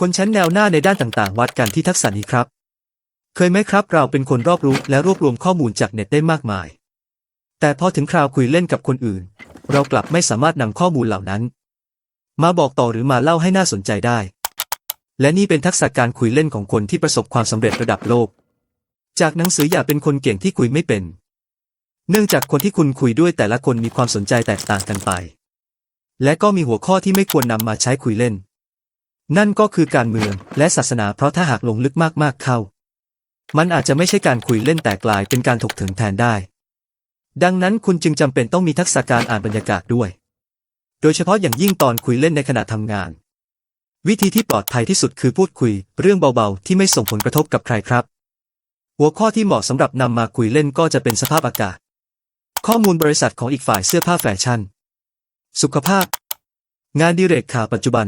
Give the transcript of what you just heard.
คนชั้นแนวหน้าในด้านต่างๆ วัดกันที่ทักษะนี้ครับ เคยไหมครับเราเป็นคนรอบรู้และรวบรวมข้อมูลจากเน็ตได้มากมาย แต่พอถึงคราวคุยเล่นกับคนอื่น เรากลับไม่สามารถนำข้อมูลเหล่านั้น มาบอกต่อหรือมาเล่าให้น่าสนใจได้ และนี่เป็นทักษะการคุยเล่นของคนที่ประสบความสำเร็จระดับโลก จากหนังสืออย่าเป็นคนเก่งที่คุยไม่เป็น เนื่องจากคนที่คุณคุยด้วยแต่ละคนมีความสนใจแตกต่างกันไป และก็มีหัวข้อที่ไม่ควรนำมาใช้คุยเล่น นั่นก็คือการเมืองและศาสนาเพราะถ้าหากลงลึกมากๆเข้า มันอาจจะไม่ใช่การคุยเล่นแต่กลายเป็นการถกเถียงแทนได้ ดังนั้นคุณจึงจำเป็นต้องมีทักษะการอ่านบรรยากาศด้วย โดยเฉพาะอย่างยิ่งตอนคุยเล่นในขณะทำงาน วิธีที่ปลอดภัยที่สุดคือพูดคุย เรื่องเบาๆ ที่ไม่ส่งผลกระทบกับใครครับ หัวข้อที่เหมาะสำหรับนำมาคุยเล่นก็จะเป็นสภาพอากาศ ข้อมูลบริษัทของอีกฝ่ายเสื้อผ้าแฟชั่น สุขภาพ งานดิเรกข่าวปัจจุบัน